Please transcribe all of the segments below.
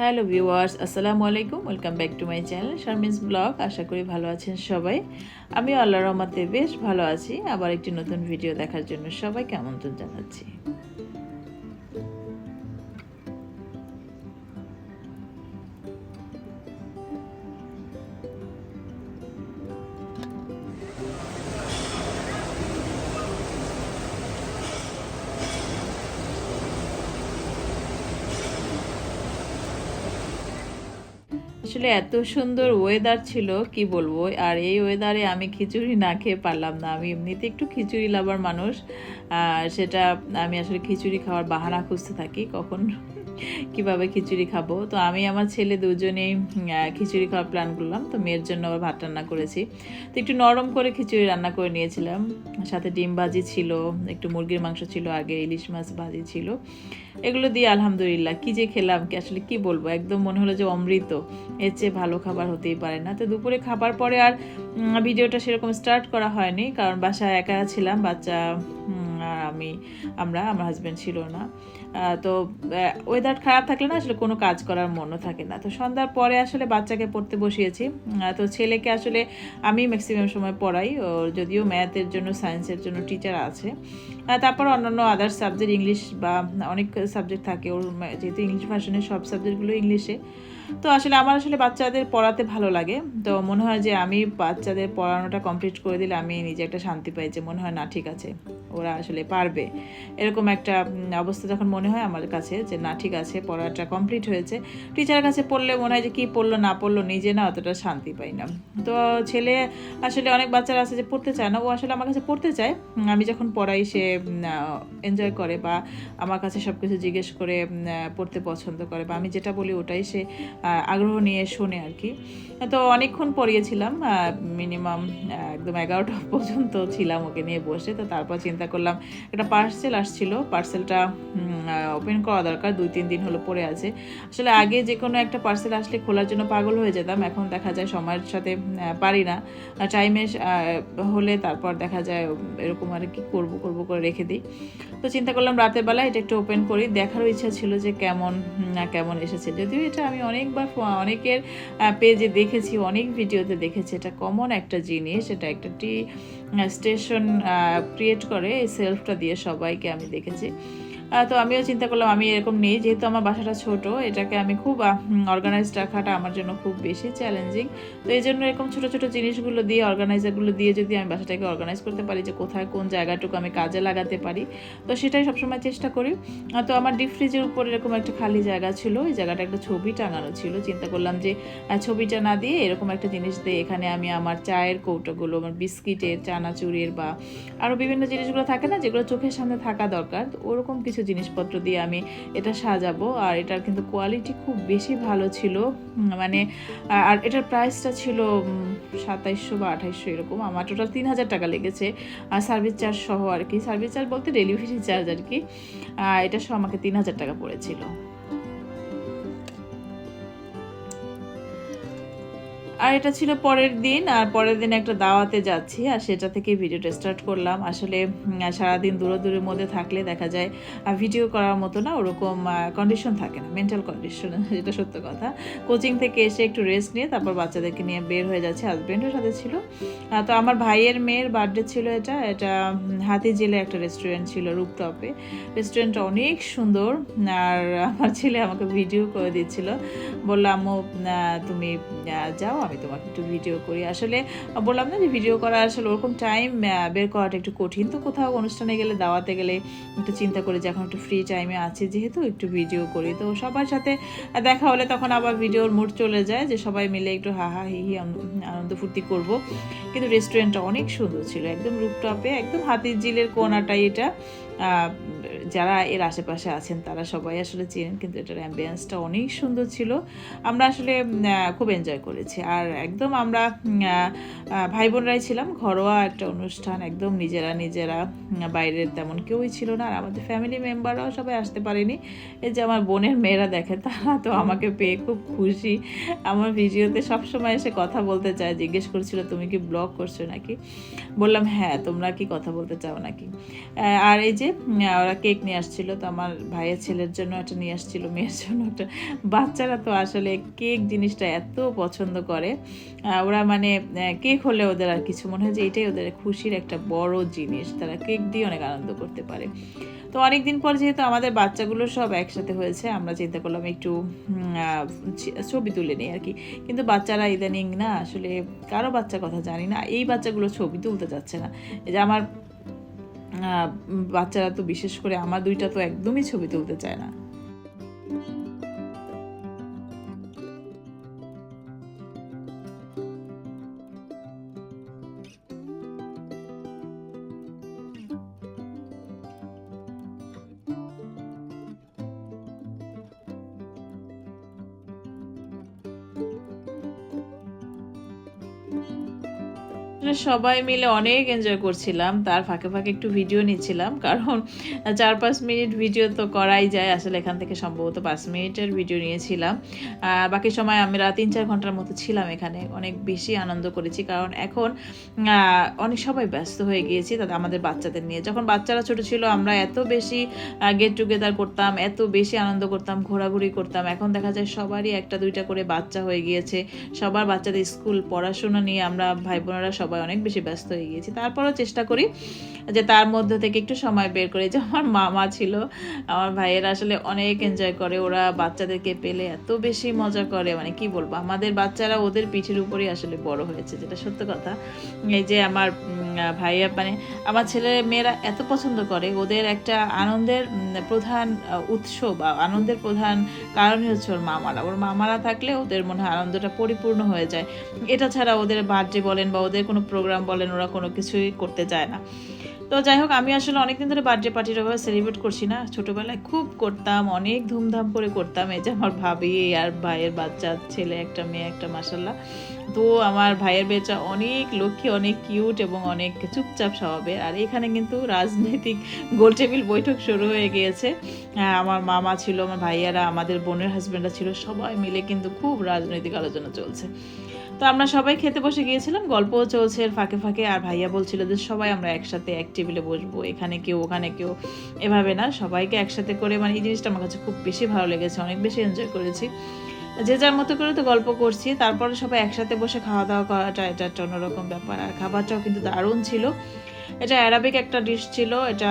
Hello viewers, আসসালামু আলাইকুম, welcome back to my channel Sharmin's blog. আশা করি ভালো আছেন সবাই। আমি আল্লাহ রহমাতে বেশ ভালো আছি। আবার একটি নতুন ভিডিও দেখার জন্য সবাইকে আমন্ত্রণ জানাচ্ছি। আসলে এত সুন্দর ওয়েদার ছিল, কি বলব? আর এই ওয়েদারে আমি খিচুড়ি না খেয়ে পারলাম না। আমি এমনিতে একটু খিচুড়ি লাভার মানুষ সেটা আমি আসলে খিচুড়ি খাওয়ার বাহানা খুঁজতে থাকি কখন কীভাবে খিচুড়ি খাব। তো আমি আমার ছেলে দুজনেই খিচুড়ি খাওয়ার প্ল্যান করলাম। তো মেয়ের জন্য আবার ভাত রান্না করেছি। তো একটু নরম করে খিচুড়ি রান্না করে নিয়েছিলাম। সাথে ডিম ভাজি ছিল, একটু মুরগির মাংস ছিল, আগে ইলিশ মাছ ভাজি ছিল। এগুলো দিয়ে আলহামদুলিল্লাহ, কি যে খেলাম, কি আসলে কি বলব? একদম মনে হলো যে অমৃত। এর চেয়ে ভালো খাবার হতেই পারে না। তো দুপুরে খাবার পরে আর ভিডিওটা সেরকম স্টার্ট করা হয়নি। কারণ বাসায় একা ছিলাম, বাচ্চা আর আমি, আমরা, আমার হাজব্যান্ড ছিল না। তো ওয়েদার খারাপ থাকলে না আসলে কোনো কাজ করার মনও থাকে না। তো সন্ধ্যার পরে আসলে বাচ্চাকে পড়তে বসিয়েছি। তো ছেলেকে আসলে আমি ম্যাক্সিমাম সময় পড়াই। ওর যদিও ম্যাথের জন্য সায়েন্সের জন্য টিচার আছে। তারপর অন্যান্য আদার্স সাবজেক্ট ইংলিশ বা অনেক সাবজেক্ট থাকে। ওর যেহেতু ইংলিশ ভার্সনের সব সাবজেক্টগুলো ইংলিশে তো আসলে আমার আসলে বাচ্চাদের পড়াতে ভালো লাগে। তো মনে হয় যে আমি বাচ্চাদের পড়ানোটা কমপ্লিট করে দিলে আমি নিজে একটা শান্তি পাই যে মনে হয় না, ঠিক আছে, ওরা আসলে পারবে। এরকম একটা অবস্থা যখন মনে হয় আমার কাছে যে না, ঠিক আছে, পড়াটা কমপ্লিট হয়েছে। টিচারের কাছে পড়লে মনে হয় যে কী পড়ল, না পড়ল, নিজে না অতটা শান্তি পাই না। তো ছেলে আসলে অনেক বাচ্চারা আছে যে পড়তে চায় না, ও আসলে আমার কাছে পড়তে চায়। আমি যখন পড়াই সে এনজয় করে বা আমার কাছে সব কিছু জিজ্ঞেস করে পড়তে পছন্দ করে বা আমি যেটা বলি ওটাই সে আগ্রহ নিয়ে শোনে আর কি। তো অনেকক্ষণ পড়িয়েছিলাম মিনিমাম একদম এগারোটা পর্যন্ত ছিলাম ওকে নিয়ে বসে। তো তারপর চিন্তা করলাম, একটা পার্সেল আসছিল। পার্সেলটা ওপেন করা দরকার, দুই, তিন দিন হলো পড়ে আছে। আসলে আগে যে কোনো একটা পার্সেল আসলে খোলার জন্য পাগল হয়ে যেতাম, এখন দেখা যায় সময়ের সাথে পারি না। টাইমে হলে তারপর দেখা যায় এরকম আর কি করব করব করে রেখে দিই। তো চিন্তা করলাম রাতের বেলা এটা একটু ওপেন করি। দেখারও ইচ্ছা ছিল যে কেমন, না কেমন এসেছে। যদিও এটা আমি অনেকবার অনেকের পেজে দেখেছি, অনেক ভিডিওতে দেখেছি। এটা কমন একটা জিনিস, এটা একটা টি স্টেশন ক্রিয়েট করে, এই সেলফটা দিয়ে সবাইকে আমি দেখেছি। তো আমিও চিন্তা করলাম, আমি এরকম নেই, যেহেতু আমার বাসাটা ছোট, এটাকে আমি খুব অর্গানাইজড রাখাটা আমার জন্য খুব বেশি চ্যালেঞ্জিং তো এই জন্য এরকম ছোট ছোট জিনিসগুলো দিয়ে অর্গানাইজারগুলো দিয়ে যদি আমি বাসাটাকে অর্গানাইজ করতে পারি যে কোথায় কোন জায়গাটুকু আমি কাজে লাগাতে পারি, তো সেটাই সবসময় চেষ্টা করি। তো আমার ডিপ ফ্রিজের উপর এরকম একটা খালি জায়গা ছিল ওই জায়গাটা একটা ছবি টাঙানো ছিল, চিন্তা করলাম যে ছবিটা না দিয়ে এরকম একটা জিনিস দিয়ে এখানে আমি আমার চায়ের কৌটোগুলো, আমার বিস্কিটের, চানাচুরের বা আরও বিভিন্ন জিনিসগুলো থাকে না, যেগুলো চোখের সামনে থাকা দরকার, তো ওরকম কিছু জিনিসপত্র দিয়ে আমি এটা সাজাবো। আর এটার কিন্তু কোয়ালিটি খুব বেশি ভালো ছিল। মানে আর এটার প্রাইসটা ছিল সাতাইশশো বা আঠাইশশো এরকম। আমার টোটাল তিন হাজার টাকা লেগেছে। আর সার্ভিস চার্জ সহ আর কি। সার্ভিস চার্জ বলতে ডেলিভারি চার্জ আর কি। এটা সহ আমাকে তিন হাজার টাকা পড়েছিল। আর এটা ছিল পরের দিন, আর পরের দিন একটা দাওয়াতে যাচ্ছি, আর সেটা থেকে ভিডিওটা স্টার্ট করলাম। আসলে সারাদিন দূরে দূরের মধ্যে থাকলে দেখা যায়, আর ভিডিও করার মতো না, ওরকম কন্ডিশন থাকে না মেন্টাল কন্ডিশন যেটা সত্য কথা। কোচিং থেকে এসে একটু রেস্ট নিয়ে, তারপর বাচ্চাদেরকে নিয়ে বের হয়ে যাচ্ছে হাজব্যান্ডের সাথে ছিল। তো আমার ভাইয়ের মেয়ের বার্থডে ছিল এটা এটা হাতি জেলে একটা রেস্টুরেন্ট ছিল রূপটপে রেস্টুরেন্টটা অনেক সুন্দর, আর আমার ছেলে আমাকে ভিডিও করে দিচ্ছিল। বললাম তুমি যাও তোমাকে একটু ভিডিও করি। আসলে বললাম না যে ভিডিও করা আসলে ওরকম টাইম বের করাটা একটু কঠিন। তো কোথাও অনুষ্ঠানে গেলে, দাওয়াতে গেলে একটু চিন্তা করি যে এখন একটু ফ্রি টাইমে আছে যেহেতু একটু ভিডিও করি। তো সবার সাথে দেখা হলে তখন আবার ভিডিওর মুড চলে যায় যে সবাই মিলে একটু হা হা, হি আনন্দ ফুর্তি করব। কিন্তু রেস্টুরেন্টটা অনেক সুন্দর ছিল, একদম রুপটপে একদম হাতির ঝিলের কোনাটাই এটা। যারা এর আশেপাশে আছেন তারা সবাই আসলে চেনেন কিন্তু এটার অ্যাম্বিয়েন্সটা অনেক সুন্দর ছিল। আমরা আসলে খুব এনজয় করেছি। আর একদম আমরা ভাই বোনরাই ছিলাম। ঘরোয়া একটা অনুষ্ঠান একদম নিজেরা নিজেরা বাইরের তেমন কেউই ছিল না। আর আমাদের ফ্যামিলি মেম্বাররাও সবাই আসতে পারেনি। এই যে আমার বোনের মেয়েরা দেখে তারা তো আমাকে পেয়ে খুব খুশি। আমার ভিডিওতে সবসময় এসে কথা বলতে চায় জিজ্ঞেস করছিল তুমি কি ব্লগ করছ নাকি? বললাম হ্যাঁ তোমরা কি কথা বলতে চাও নাকি? আর এই যে ওরা কেক কেক নিয়ে আসছিল, তো আমার ভাইয়ের ছেলের জন্য একটা নিয়ে আসছিল, মেয়ের জন্য একটা। বাচ্চারা তো আসলে কেক জিনিসটা এত পছন্দ করে। ওরা মানে কেক হলে ওদের আর কিছু মনে হয় যে এটাই ওদের খুশির একটা বড় জিনিস। তারা কেক দিয়ে অনেক আনন্দ করতে পারে। তো অনেক দিন পর যেহেতু আমাদের বাচ্চাগুলো সব একসাথে হয়েছে, আমরা চিন্তা করলাম একটু ছবি তুলে নিই আর কি। কিন্তু বাচ্চারা ইদানিং না, আসলে কারও বাচ্চার কথা জানি না, এই বাচ্চাগুলো ছবি তুলতে যাচ্ছে না। এই যে আমার বাচ্চারা তো বিশেষ করে আমার দুইটা তো একদমই ছবি তুলতে চায় না। সবাই মিলে অনেক এনজয় করছিলাম। তার ফাঁকে ফাঁকে একটু ভিডিও নিচ্ছিলাম, কারণ চার, পাঁচ মিনিট ভিডিও তো করাই যায়। আসলে এখান থেকে সম্ভবত পাঁচ মিনিটের ভিডিও নিয়েছিলাম। বাকি সময় আমরা তিন, চার ঘণ্টার মতো ছিলাম এখানে। অনেক বেশি আনন্দ করেছি, কারণ এখন অনেক সবাই ব্যস্ত হয়ে গিয়েছি তাদের, আমাদের বাচ্চাদের নিয়ে। যখন বাচ্চারা ছোট ছিল, আমরা এত বেশি গেট টুগেদার করতাম, এত বেশি আনন্দ করতাম, ঘোরাঘুরি করতাম। এখন দেখা যায় সবারই একটা, দুইটা করে বাচ্চা হয়ে গিয়েছে। সবার বাচ্চাদের স্কুল পড়াশোনা নিয়ে আমরা ভাই বোনেরা সবাই অনেক বেশি ব্যস্ত হয়ে গিয়েছি। তারপরও চেষ্টা করি যে তার মধ্যে থেকে একটু সময় বের করে। যে আমার মামা ছিল, আমার ভাইয়েরা আসলে অনেক এনজয় করে, ওরা বাচ্চাদেরকে পেলে এত বেশি মজা করে। মানে কি বলব, আমাদের বাচ্চারা ওদের পিঠের উপরেই আসলে বড় হয়েছে, যেটা সত্য কথা। এই যে আমার ভাইয়া মানে আমার ছেলে মেয়েরা এত পছন্দ করে, ওদের একটা আনন্দের প্রধান উৎস বা আনন্দের প্রধান কারণই হচ্ছে ওর মামারা। ওর মামারা থাকলে ওদের মনে হয় আনন্দটা পরিপূর্ণ হয়ে যায়। এটা ছাড়া ওদের বার্থডে বলেন বা ওদের কোনো প্রোগ্রাম বলেন, ওরা কোনো কিছুই করতে চায় না। তো যাই হোক আমি আসলে অনেকদিন ধরে বার্থডে পার্টির ওভাবে সেলিব্রেট করছি না। ছোটোবেলায় খুব করতাম অনেক ধুমধাম করে করতাম। এই যে আমার ভাবি আর ভাইয়ের বাচ্চা ছেলে একটা মেয়ে একটা মাসাল্লাহ তো আমার ভাইয়ের বেচা অনেক লক্ষ্মী অনেক কিউট এবং অনেক চুপচাপ স্বভাবের। আর এখানে কিন্তু রাজনৈতিক গোল টেবিল বৈঠক শুরু হয়ে গিয়েছে। হ্যাঁ, আমার মামা ছিল আমার ভাইয়ারা আমাদের বোনের হাজব্যান্ডরা ছিল সবাই মিলে কিন্তু খুব রাজনৈতিক আলোচনা চলছে। তো আমরা সবাই খেতে বসে গিয়েছিলাম, গল্পও চলছে ফাঁকে ফাঁকে, আর ভাইয়া বলছিল যে সবাই আমরা একসাথে এক টেবিলে বসবো, এখানে কেউ, ওখানে কেউ, এভাবে না, সবাইকে একসাথে করে মানে এই জিনিসটা আমার কাছে খুব বেশি ভালো লেগেছে, অনেক বেশি এনজয় করেছি। যে যার মতো করে তো গল্প করছি, তারপরে সবাই একসাথে বসে খাওয়া দাওয়া করাটা, এটা একটা অন্যরকম ব্যাপার, আর খাবারটাও কিন্তু দারুণ ছিল। এটা অ্যারাবিক একটা ডিশ ছিল, এটা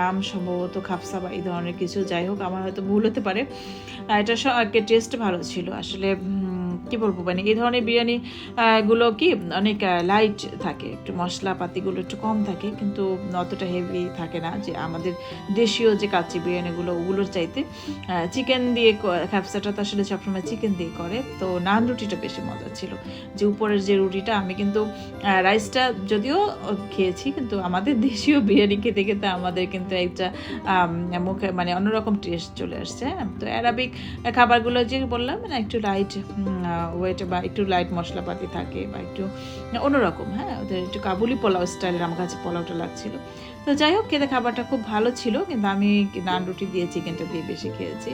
নাম সম্ভবত খাপসা বা এই ধরনের কিছু, যাই হোক, আমার হয়তো ভুল হতে পারে। এটা টেস্ট ভালো ছিল। আসলে কি বলব মানে এই ধরনের বিরিয়ানি গুলো কি অনেক লাইট থাকে, একটু মশলাপাতিগুলো একটু কম থাকে, কিন্তু অতটা হেভি থাকে না। যে আমাদের দেশীয় যে কাচ্চি বিরিয়ানিগুলো ওগুলোর চাইতে চিকেন দিয়ে খ্যাপসাটা তো আসলে সবসময় চিকেন দিয়ে করে। তো নান রুটিটা বেশি মজা ছিল। যে উপরের যে রুটিটা, আমি কিন্তু রাইসটা যদিও খেয়েছি, কিন্তু আমাদের দেশীয় বিরিয়ানি খেতে খেতে আমাদের কিন্তু একটা মুখে মানে অন্যরকম টেস্ট চলে আসছে হ্যাঁ? তো অ্যারাবিক খাবারগুলো যে বললাম মানে একটু লাইট ওয়েট বা একটু লাইট মশলাপাতি থাকে বা একটু, অন্যরকম হ্যাঁ ওদের একটু কাবুলি পোলাও স্টাইলের আমার কাছে পোলাওটা লাগছিল। তো যাই হোক, খেতে খাবারটা খুব ভালো ছিল, কিন্তু আমি নান রুটি দিয়ে চিকেনটা দিয়ে বেশি খেয়েছি।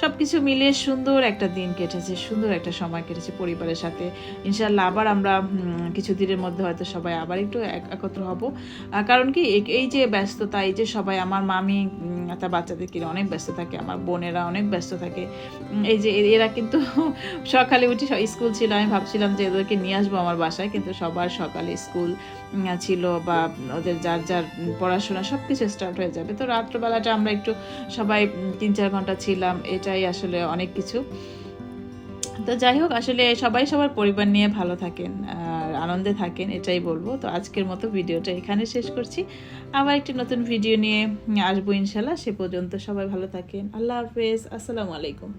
সব কিছু মিলিয়ে সুন্দর একটা দিন কেটেছে, সুন্দর একটা সময় কেটেছে পরিবারের সাথে। ইনশাল্লাহ আবার আমরা কিছু দিনের মধ্যে হয়তো সবাই আবার একটু এক- একত্র হব। কারণ কি, এই- যে ব্যস্ততা, এই যে সবাই, আমার মামি তার বাচ্চাদেরকে নিয়ে অনেক ব্যস্ত থাকে, আমার বোনেরা অনেক ব্যস্ত থাকে। এই যে এরা কিন্তু সকালে উঠে স্কুল ছিল, আমি ভাবছিলাম যে এদেরকে নিয়ে আসব আমার বাসায়, কিন্তু সবার সকালে স্কুল ছিল বা ওদের যার যার পড়াশোনা সব কিছু স্টার্ট হয়ে যাবে। তো রাত্রবেলাটা আমরা একটু সবাই তিন চার ঘণ্টা ছিলাম এটাই আসলে অনেক কিছু। তো যাই হোক, আসলে সবাই সবার পরিবার নিয়ে ভালো থাকেন আর আনন্দে থাকেন, এটাই বলব। তো আজকের মতো ভিডিওটা এখানে শেষ করছি। আবার একটি নতুন ভিডিও নিয়ে আসব ইনশাল্লাহ। সে পর্যন্ত সবাই ভালো থাকেন। আল্লাহ হাফেজ। আসসালামু আলাইকুম।